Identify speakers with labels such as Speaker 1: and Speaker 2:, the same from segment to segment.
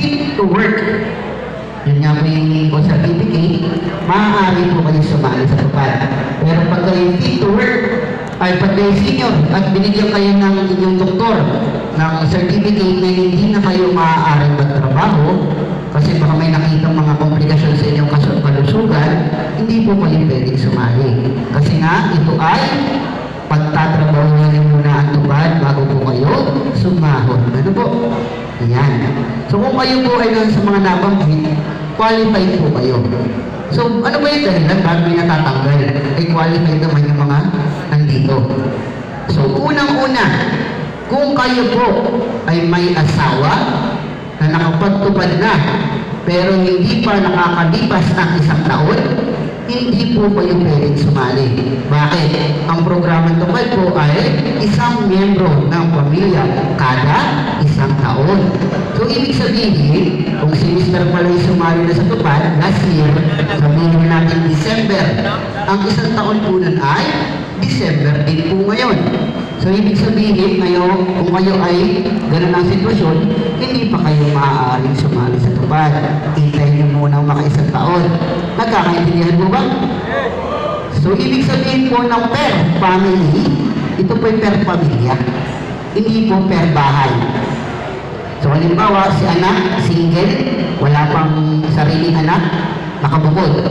Speaker 1: fit to work. Yun nga po yung po certificate, maaari po kayo sumali sa tupad. Pero pag kayo fit to work, ay pag kayo senior at binigyan kayo ng inyong doktor ng certificate na hindi na kayo maaaring magtrabaho, kasi baka may nakitang mga komplikasyon sa inyong kalusugan, hindi po kayo pwedeng sumali. Kasi nga, ito ay pagtatrabahuan niyo muna ang tupad bago po kayo sumahod. Ano po? Ayan. So kung kayo po ay nasa mga nabanggit, qualified po kayo. So ano ba yung dahilan bakit may natatanggal? Ay qualified naman yung mga nandito. So unang-una, kung kayo po ay may asawa na nakapagtupad na pero hindi pa nakakalipas ang isang taon, hindi po kayo pwedeng sumali. Bakit? Ang programa tupad po ay isang miyembro ng pamilya kada isang taon. So, ibig sabihin, kung si Mr. pala ay sumali na sa tupad last year, sabihin natin December, ang isang taon po nun ay December din po ngayon. So, ibig sabihin, ngayon, kung kayo ay ganun ang sitwasyon, hindi pa kayo maaaring sumali sa tupad. Hintayin niyo muna ang makaisang taon. Nagkakaintindihan mo ba? So, ibig sabihin po ng per family, ito po yung per pamilya. Hindi po per bahay. So, halimbawa, si anak, single, wala pang sariling anak, nakabukod.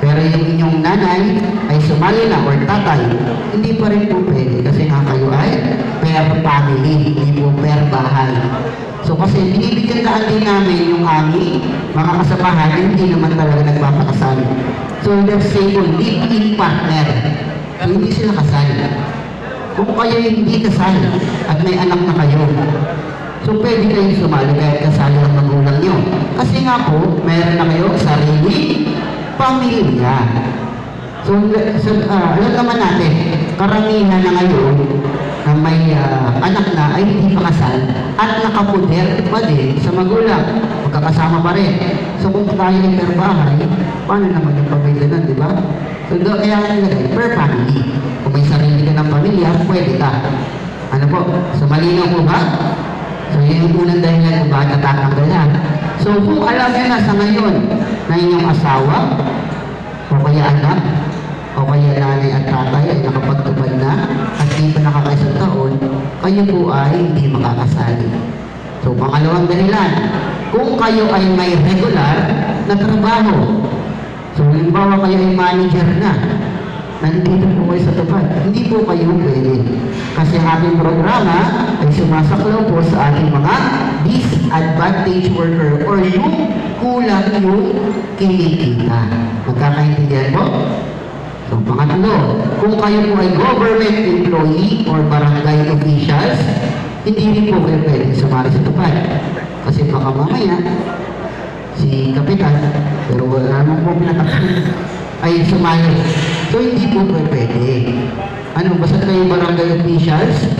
Speaker 1: Pero yung inyong nanay ay sumali na or tatay, hindi pa rin po pwede kasi nga kayo ay per family, hindi po per bahay. So kasi binibigyan daan din namin yung aming mga kasamahan, hindi naman talaga nagpapakasal. So let's say po, live-in partner. Hindi sila kasal. Kung kayo hindi kasal at may anak na kayo, So, pwede kayong sumali kahit kasali ang magulang nyo. Kasi nga po, meron na kayo sarili pamilya. So, so ah, alam naman natin, karamihan na ngayon na may ah, anak na ay hindi pa kasal at nakapuder pa din sa magulang. Magkakasama pa rin. So, kung tayo ay per bahay, paano naman yung pamilya nun, di ba? So, do, kaya nilagay, per family. Kung may sarili ka ng pamilya, pwede ka. Ano po? So, malinaw po ba? So, yun yung unang dahilan kung bakit natatanggal na. So, kung alam niyo na sa ngayon na inyong asawa, o kaya anak, o kaya nanay at tatay ay nakapagtupad na at di pa nakakaisang taon, kayo po ay hindi makakasali. So, pangalawang dahilan, kung kayo ay may regular na trabaho, so, halimbawa kayo ay manager na, nandito po kayo sa tupad. Hindi po kayo pwede. Kasi ang ating programa sumasaklaw po sa ating mga disadvantaged worker or yung kulang yung kinikita. Magkakaintindihan po? So, pangatlo, kung kayo po ay government employee or barangay officials, hindi rin po kayo pwede sumali sa tupad. Kasi baka mamaya, si Kapitan, pero wala naman po pinatapos ay sumali. So, hindi po po pwede. Ano, basta kayo barangay officials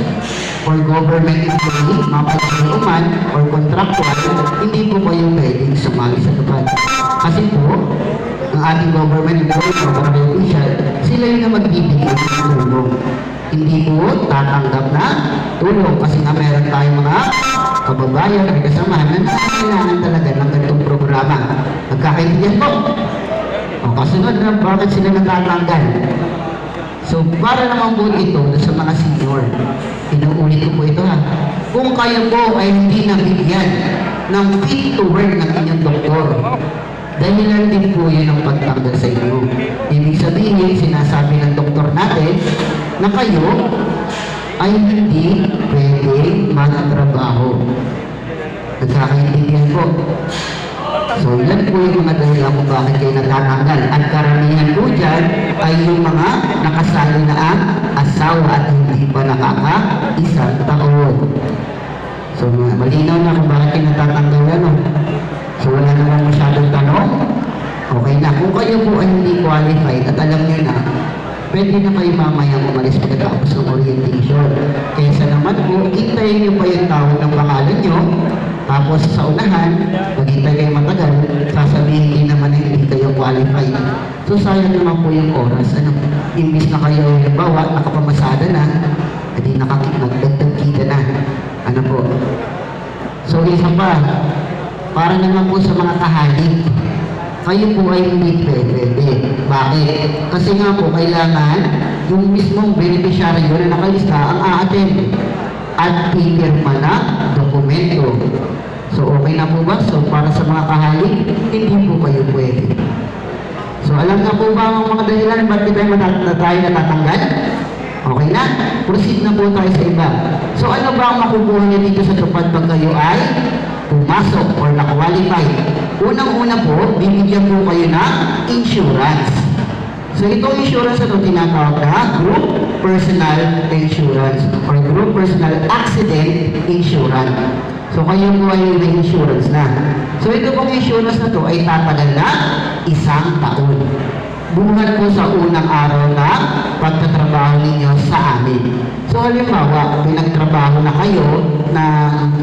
Speaker 1: or government employee, mapagkaluman or contractual, hindi po kayo pwedeng sumali sa tupad. Kasi po, ang ating government employee or barangay official, sila yung magbibigay ng tulong. Hindi po tatanggap na tulong kasi nga meron tayong mga kababayan, may kasamahan na nangangailangan talaga ng ganitong programa. Magkakaintindihan po. O kasunod na, bakit sila natatanggal? So, para naman po ito sa mga senior, inuulit ko po ito ha. Kung kayo po ay hindi nabigyan ng fit to work ng inyong doktor, dahilan din po yun ang pagtanggal sa inyo. Ibig sabihin, sinasabi ng doktor natin na kayo ay hindi pwede magtrabaho. Nagkakaintindihan po. So, yan po yung mga dahilan kung bakit kayo natatanggal. At karamihan po dyan ay yung mga nakasali na ang asawa at hindi pa nakaka-isang taon. So, malinaw na kung bakit kayo natatanggal ano. So, wala naman masyadong tanong. Okay na. Kung kayo po ay hindi qualified at alam niyo na, pwede na kayo mamaya umalis pagkatapos ng orientation. Kaysa naman po, hintayin niyo pa yung tawag ng pangalan niyo, tapos sa unahan, maghintay kayo matagal, sasabihin din naman na hindi kayo qualified. So sayang naman po yung oras. Ano, imbis na kayo, halimbawa, nakapamasada na, edi nakakit, nagdagdag kita na. Ano po? So isa pa, para naman po sa mga kahalik. Kayo po ay hindi pwede. Bakit? Kasi nga po, kailangan yung mismong beneficiaryo na nakalista ang a-attend at pipirma na dokumento. So, okay na po ba? So, para sa mga kahalik, hindi po kayo pwede. So, alam na po ba ang mga dahilan ba't di tayo matat- na tayo natatanggal? Okay na? Proceed na po tayo sa iba. So, ano ba ang makukuha niyo dito sa tupad pag kayo ay pumasok or na-qualify? Unang-una po, bibigyan po kayo ng insurance. So, itong insurance ito tinatawag na Group Personal Insurance or Group Personal Accident Insurance. So, kayo po ay may insurance na. So, ito pong insurance na to ay tatagal na isang taon. Buhat po sa unang araw na pagtatrabaho ninyo sa amin. So, halimbawa, pinagtrabaho na kayo na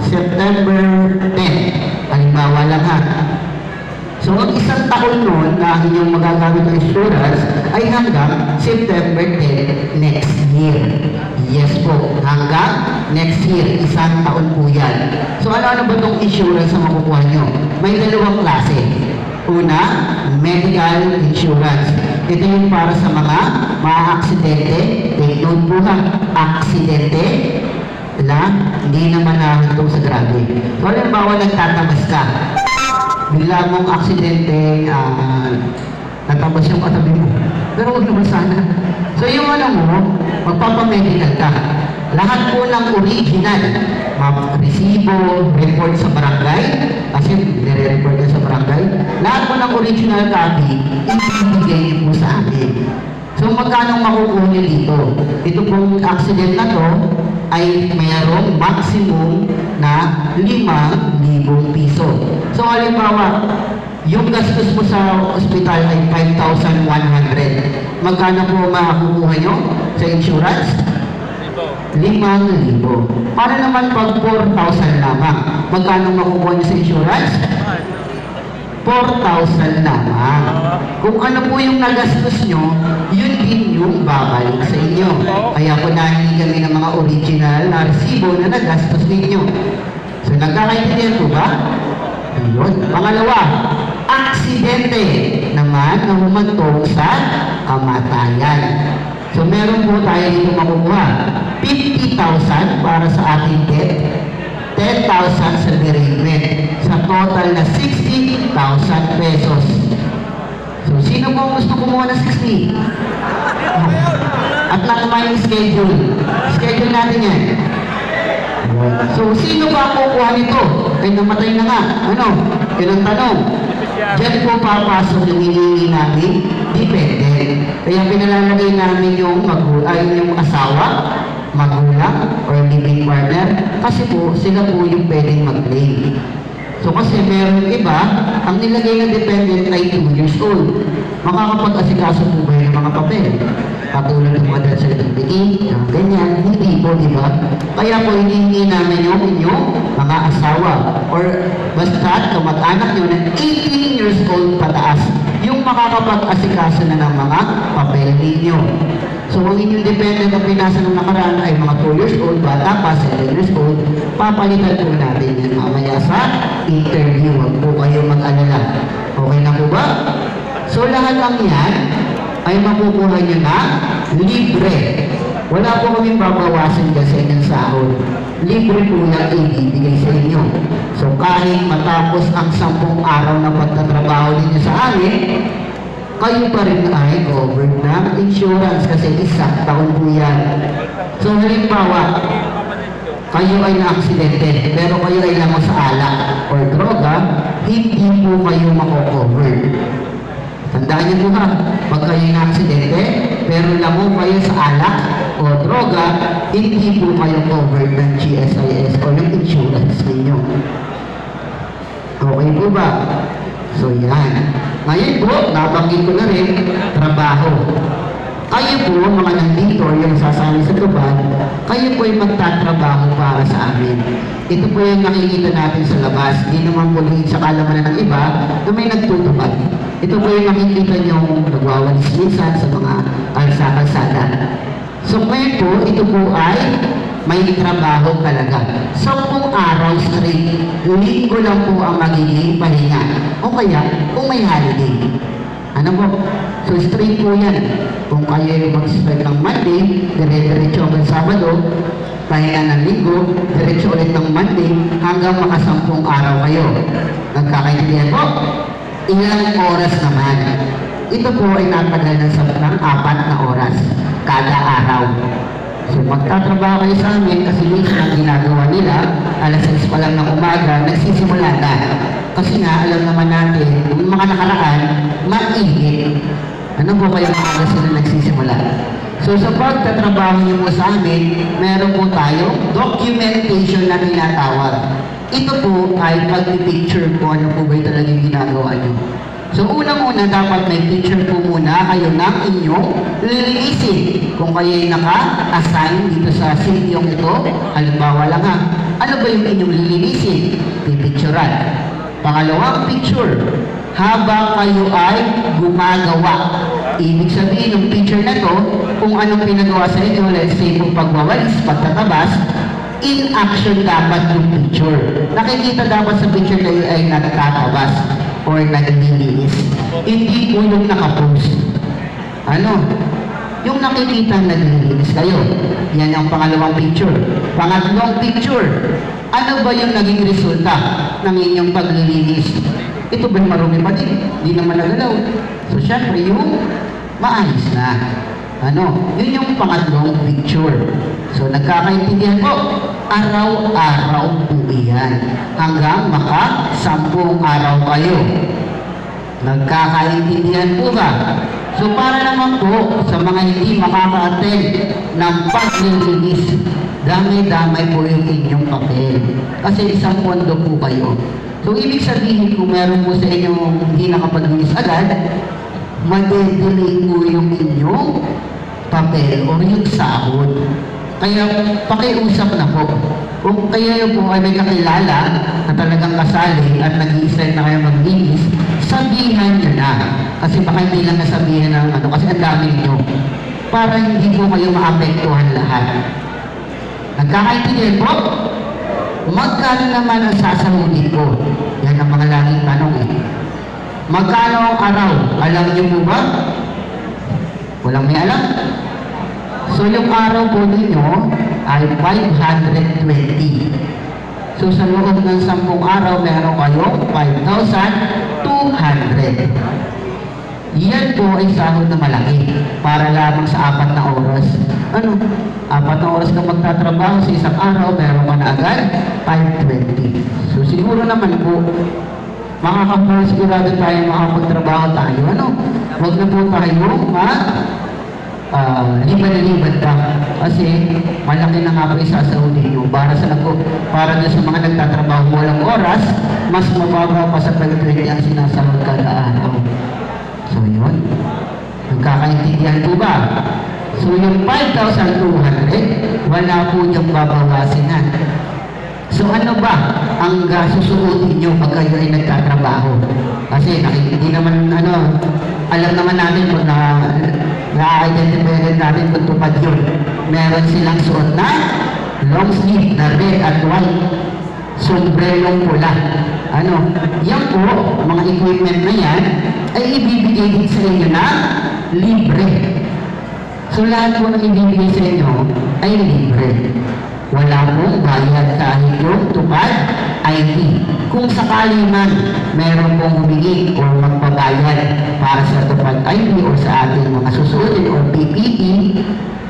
Speaker 1: September 10. Halimbawa lang ha. So, ang isang taon nun na inyong magagamit ng insurance ay hanggang September 10 next year. Yes po, hanggang next year, isang taon po yan. So, ano-ano ba itong insurance na makukuha nyo? May dalawang klase. Una, medical insurance. Ito yung para sa mga mga-aksidente. Take note po ha, aksidente na hindi naman nahintong sa grabe. So, halimbawa, nagtatamas ka bigla mong aksidente, ah, natabas yung katabi mo. Pero huwag naman sana. So yung ano mo, magpapamedical ka. Lahat po ng original, resibo, report sa barangay, kasi nire-report ka sa barangay, lahat po ng original copy, ibibigay niyo po sa amin. So magkano makukuha niyo dito? Ito pong accident na to ay mayroong maximum na 5,000 piso. So halimbawa, yung gastos mo sa ospital ay 5,100. Magkano po makukuha nyo sa insurance? 5,000. Paano naman pag 4,000 lamang? Magkano makukuha nyo sa insurance? 4,000 lamang. Kung ano po yung nagastos nyo, yun din yung babalik sa inyo. Kaya po nahingi kami ng mga original na resibo na nagastos ninyo. So nagkakaintindihan po ba? Ayun. Pangalawa, aksidente naman na humantong sa kamatayan. So meron po tayo dito makukuha. 50,000 para sa ating debt 10,000 sa bereavement. Sa total na 60,000 pesos. Sino po ang gusto kumuha ng 60? At nakamay yung schedule. Schedule natin yan. So, sino ba kukuha nito? Ay, namatay na nga. Ano? Yun ang tanong. Diyan po papasok yung hinihingi namin, depende. Kaya pinalalagay namin yung magu ay yung asawa, magulang, or living partner, kasi po, sila po yung pwedeng mag-claim. So kasi meron iba, ang nilagay na dependent ay 2 years old. Makakapag-asikaso po ba ng mga papel? Katulad ng mga death certificate, ng ganyan, hindi po, di ba? Kaya po, hinihingi namin yung inyong mga asawa or basta kamag-anak nyo na 18 years old pataas yung makakapag-asikaso na ng mga papel ninyo. So, ang inyong dependent na pinasa ng nakaraan ay mga 2 years old, bata pa, 7 years old, papalitan po natin yan mamaya sa interview. Huwag po kayo mag-alala. Okay na po ba? So, lahat ng yan ay makukuha nyo na libre. Wala po kaming babawasan kasi ng sahod. Libre po yan ibibigay sa inyo. So, kahit matapos ang sampung araw na pagtatrabaho ninyo sa amin, kayo pa rin ay covered ng insurance kasi isang taon po yan. So halimbawa, kayo ay na-aksidente pero kayo ay lamang sa alak or droga, hindi po kayo mako-cover. Tandaan niyo po ha, pag kayo na-aksidente pero lamang kayo sa alak o droga, hindi po kayo covered ng GSIS o yung insurance ninyo. Okay po ba? So yan. Ngayon po, nabanggit ko na rin, trabaho. Kayo po, mga nandito, yung sasali sa tubad, kayo po ay magtatrabaho para sa amin. Ito po yung nakikita natin sa labas. Di naman po sa kalamanan ng iba na may nagtutupad. Ito po yung nakikita nyo nagwawalis-lisan sa mga kalsa-kalsada. So ngayon po, ito po ay may trabaho talaga. Sampung araw straight, linggo lang po ang magiging pahinga. O kaya, kung may holiday. Ano po? So straight po yan. Kung kayo ay mag-spend ng Monday, dire-diretso hanggang Sabado, pahinga ng linggo, diretso ulit ng Monday, hanggang makasampung araw kayo. Nagkakaintindihan po? Ilang oras naman? Ito po ay natagal ng sa ng apat na oras kada araw. So magtatrabaho kayo sa amin kasi minsan ang ginagawa nila, alas 6 pa lang ng umaga, nagsisimula na. Kasi nga, alam naman natin, yung mga nakaraan, mainit. Ano po kaya maaga sila nagsisimula? So sa pagtatrabaho niyo po sa amin, meron po tayong documentation na tinatawag. Ito po ay pag-picture po ano po ba yung talagang ginagawa niyo. So unang-una dapat may picture po muna kayo ng inyong lilinisin. Kung kayo ay naka-assign dito sa sityong ito, halimbawa lang ha, ano ba yung inyong lilinisin? Pipicturean. Pangalawang picture, habang kayo ay gumagawa. Ibig sabihin ng picture na to, kung anong pinagawa sa inyo, let's say kung pagwawalis, pagtatabas, in action dapat yung picture. Nakikita dapat sa picture yun ay nagtatabas or naglilinis. Hindi po yung nakapost. Ano? Yung nakikita naglilinis kayo. Yan ang pangalawang picture. Pangatlong picture. Ano ba yung naging resulta ng inyong paglilinis? Ito ba marumi pa din? Hindi naman nagalaw. So, syempre, yung maayos na. Ano? Yun yung pangatlong picture. So, nagkakaintindihan po. Araw-araw po iyan. Hanggang maka sampung araw kayo. Nagkakaintindihan po ba? So para naman po sa mga hindi makaka-attend ng paglilinis, damay-damay po yung inyong papel. Kasi isang pondo po kayo. So ibig sabihin kung meron po sa inyong hindi nakapaglinis agad, madedelay po yung inyong papel o yung sahod. Kaya pakiusap na po. Kung kayo po ay may kakilala na talagang kasali at nag-i-start na kayo maglinis, sabihan nyo na. Kasi baka hindi lang nasabihan ng ano, kasi ang dami nyo. Para hindi po kayo maapektuhan lahat. Nagkakaintindihan po? Magkano naman ang sasahunin ko? Yan ang mga laging tanong eh. Magkano ang araw? Alam niyo po ba? Walang may alam. So yung araw po ninyo ay 520. So sa loob ng 10 araw, meron kayong 5,200. Yan po ay sahod na malaki para lamang sa apat na oras. Ano? Apat na oras ka magtatrabaho sa isang araw, meron ka na agad 520. So siguro naman po, makakasigurado tayo makapagtrabaho tayo. Ano? Huwag na po tayo ma uh, liban-liban ka. Kasi malaki na nga po isasahunin nyo para sa nagko, para doon sa mga nagtatrabaho walang oras, mas mababa pa sa pag-20 ang sinasahod kada araw. So yun. Nagkakaintindihan po ba? So yung 5,200, wala po niyang babawasin na. So ano ba ang uh, susuotin nyo pag kayo ay nagtatrabaho? Kasi hindi naman ano, alam naman natin kung na na-identify rin natin kung tupad yun. Meron silang suot na long sleeve na red at white. Sombrerong pula. Ano? Yan po, mga equipment na yan, ay ibibigay din sa inyo na libre. So lahat po ng ibibigay sa inyo ay libre. Wala pong bayad kahit yung tupad ID. Kung sakali man meron pong humingi o magpabayad para sa tupad ID o sa ating mga susuotin o PPE,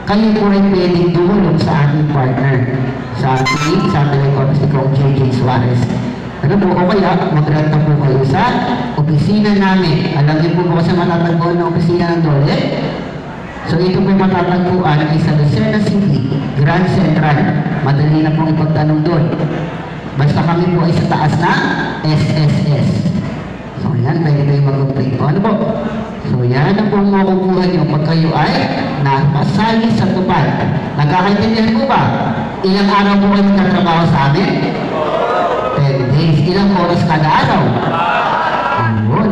Speaker 1: kayo po ay pwedeng tumulong sa ating partner sa ating satellite office ni Kong JJ Suarez. Ano po, o kaya magrenta po kayo sa opisina namin. Alam niyo po ba sa matatagpuan ng opisina ng Dole? So ito po matatagpuan ay sa Lucena City, Grand Central. Madali na pong ipagtanong doon. Basta kami po ay sa taas na SSS. So yan, pwede kayo mag-upgrade po. Ano po? So yan ang pong makukuha nyo pag kayo ay napasali sa tupad. Nagkakaintindihan po ba? Ilang araw po kayo nagtatrabaho sa amin? 10 days. Ilang oras kada araw? Ayun.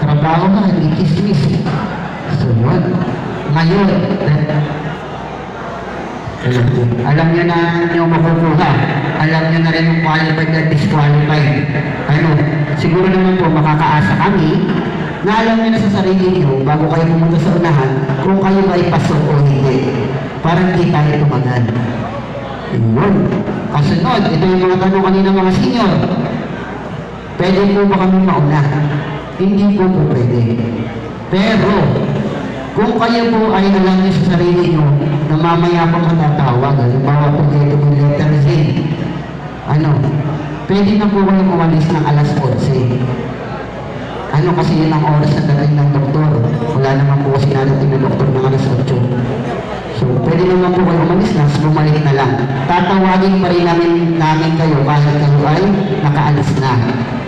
Speaker 1: Trabaho ka, hindi kismis. Ngayon, ay Alam nyo na yung makukuha. Alam nyo na rin yung qualified at disqualified. Ano, siguro naman po makakaasa kami na alam nyo na sa sarili nyo bago kayo pumunta sa unahan kung kayo ay pasok o hindi. Para hindi tayo tumagal. Yun. Kasunod, ito yung mga tanong kanina mga senior. Pwede po ba kami mauna? Hindi po po pwede. Pero, kung kayo po ay alam niyo sa sarili niyo na mamaya pa matatawag, halimbawa po dito yung letter Z, ano, pwede na po kayo umalis ng alas 11. Ano kasi yun ang oras na darating ng doktor. Wala naman po kasi nadating ng doktor ng alas 8. So, pwede naman po kayo umalis na, bumalik na lang. Tatawagin pa rin namin, namin kayo kahit kayo ay nakaalis na.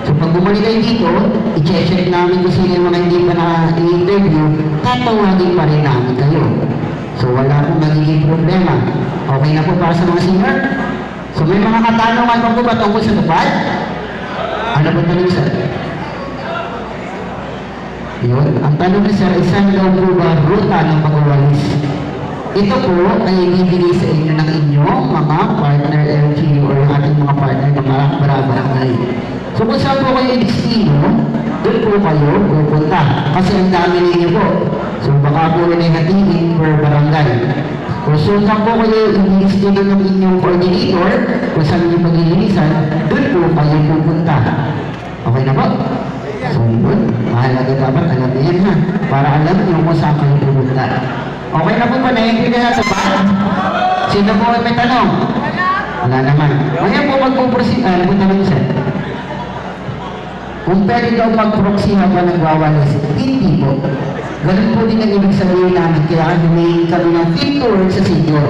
Speaker 1: Pag bumalik kayo dito, i-check namin kung sino yung mga hindi pa na-interview, tatawagin pa rin namin kayo. So, wala pong magiging problema. Okay na po para sa mga senior? So, may mga katanungan pa po ba tungkol sa tupad? Ano ba tanong sir? Yun. Ang tanong ni Sir, isang daw po ba ruta ng pagwawalis? Ito po ay ibibigay sa inyo ng inyong Kasi ang dami ninyo po. So baka po hatiin per barangay. Kung saan po kayo i-destino ng inyong coordinator, kung saan niyo paglilinisan, doon po kayo pupunta. Okay na po? So yun, mahalaga dapat alam niyo yan ha, para alam niyo kung saan kayo pupunta. Okay na po ba? Naiintindihan natin ba? Sino po ay may tanong? Wala naman. Ngayon po magpuproceed, ah, po tanong sir? Kung pwede daw mag-proxy habang nagwawalis, hindi po. Ganun po din ang ibig sabihin namin, kaya humingi kami ng fit to work sa senior.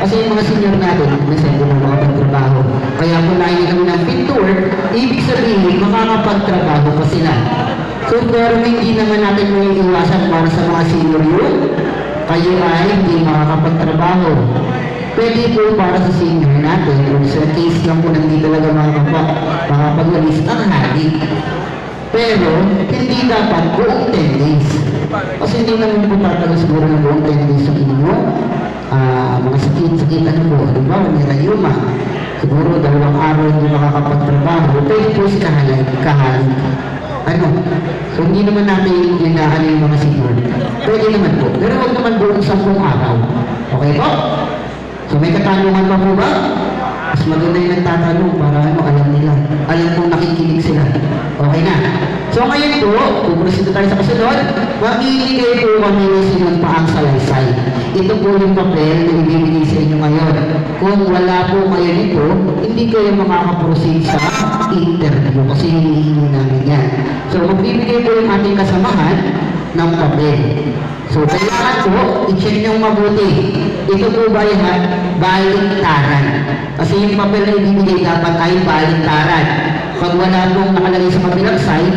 Speaker 1: Kasi yung mga senior natin, may sendo ng mga pagtrabaho. Kaya kung nahingi kami ng fit to work, ibig sabihin, makakapagtrabaho pa sila. So, pero hindi naman natin may iwasan para sa mga senior yun. Kayo ay hindi makakapagtrabaho. Pwede po para sa senior natin, kung sa case lang po nandito talaga makakapag, makapag-walis ang hati. Pero, hindi dapat buong 10 days. Kasi hindi naman po tatagal siguro ng buong 10 days sa inyo. Ah, mga sakit-sakit ano po, ano ba, may rayuma. Siguro dalawang araw hindi makakapagtrabaho. Pwede po si kahalay, kahalin. Ano? So, hindi naman natin inaano yung mga senior. Pwede naman po. Pero huwag naman buong 10 araw. Okay po? So may katanungan pa po ba? Mas maganda yung nagtatanong para ano, alam nila. Alam kong nakikinig sila. Okay na. So ngayon po, puproceed tayo sa kasunod. Mamimigay po kami ng sinong paang salaysay. Ito po yung papel na ibibigay sa inyo ngayon. Kung wala po kayo nito, hindi kayo makakaproceed sa interview kasi hinihingi namin yan. So magbibigay po yung ating kasamahan ng papel. So, kailangan po, i-check nyo mabuti. Ito po ba yung baliktaran? Kasi yung papel na ibibigay dapat ay baliktaran. Pag wala pong nakalagay sa kabilang side,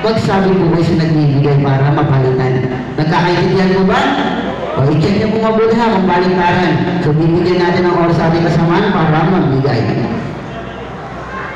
Speaker 1: magsabi po kayo sa nagbibigay para mapalitan. Nagkakaintindihan po ba? O, i-check nyo po mabuti ha kung baliktaran. So, bibigyan natin ng oras sa ating kasamahan para magbigay.